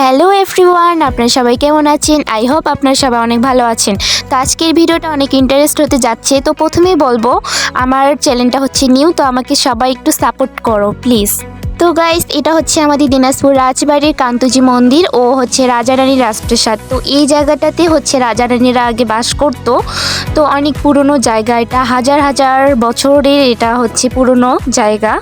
Hello everyone, আপনারা সবাই কেমন আছেন? আই হোপ আপনারা সবাই অনেক ভালো আছেন। তো আজকের ভিডিওটা অনেক ইন্টারেস্ট হতে যাচ্ছে, তো প্রথমেই বলব, আমার চ্যানেলটা হচ্ছে নিউ তো আমাকে সবাই একটু সাপোর্ট করো প্লিজ তো গাইস এটা হচ্ছে আমাদের দিনাজপুর রাজবাড়ির কান্তজি মন্দির, ও হচ্ছে রাজারানীর রাজপ্রাসাদ তো এই জায়গাটাতে হচ্ছে রাজারানীরা আগে বাস করতো। তো অনেক পুরনো জায়গা এটা, হাজার হাজার বছরের এটা হচ্ছে পুরনো জায়গা।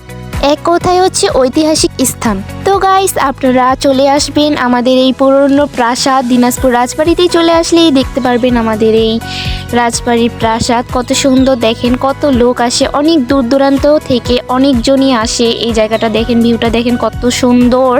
এক কথায় হচ্ছে ঐতিহাসিক স্থান। তো গাইস আপনারা চলে আসবেন আমাদের এই পুরনো প্রাসাদ, দিনাজপুর রাজবাড়িতেই চলে আসলেই দেখতে পারবেন আমাদের এই রাজবাড়ির প্রাসাদ। কত সুন্দর দেখেন, কত লোক আসে, অনেক দূর দূরান্ত থেকে অনেকজনই আসে। এই জায়গাটা দেখেন ভিউটা দেখেন কত সুন্দর,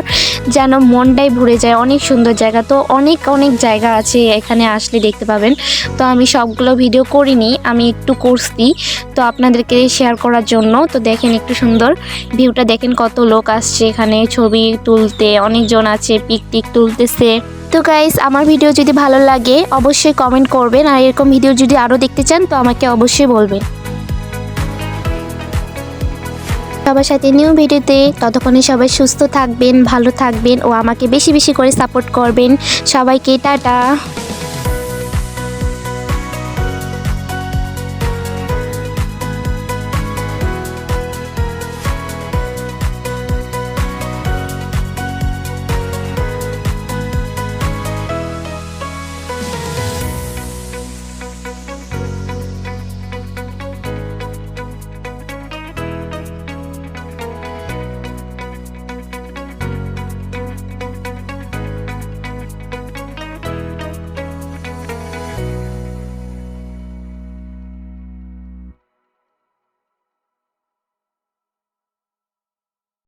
যেন মনটাই ভরে যায়, অনেক সুন্দর জায়গা। তো অনেক অনেক জায়গা আছে, এখানে আসলে দেখতে পাবেন। তো আমি সবগুলো ভিডিও করিনি, আমি একটু করছি তো আপনাদেরকে শেয়ার করার জন্য, তো দেখেন একটু সুন্দর ভিউটা দেখেন কত লোক আসছে এখানে ছবি তুলতে, অনেকজন আছে পিক টিক তুলতেছে। তো গাইস আমার ভিডিও যদি ভালো লাগে, অবশ্যই কমেন্ট করবেন। আর এরকম ভিডিও যদি আরও দেখতে চান, তো আমাকে অবশ্যই বলবেন। সবার সাথে নিউ ভিডিওতে ততক্ষণে সবাই সুস্থ থাকবেন, ভালো থাকবেন ও আমাকে বেশি বেশি করে সাপোর্ট করবেন। সবাইকে টাটা।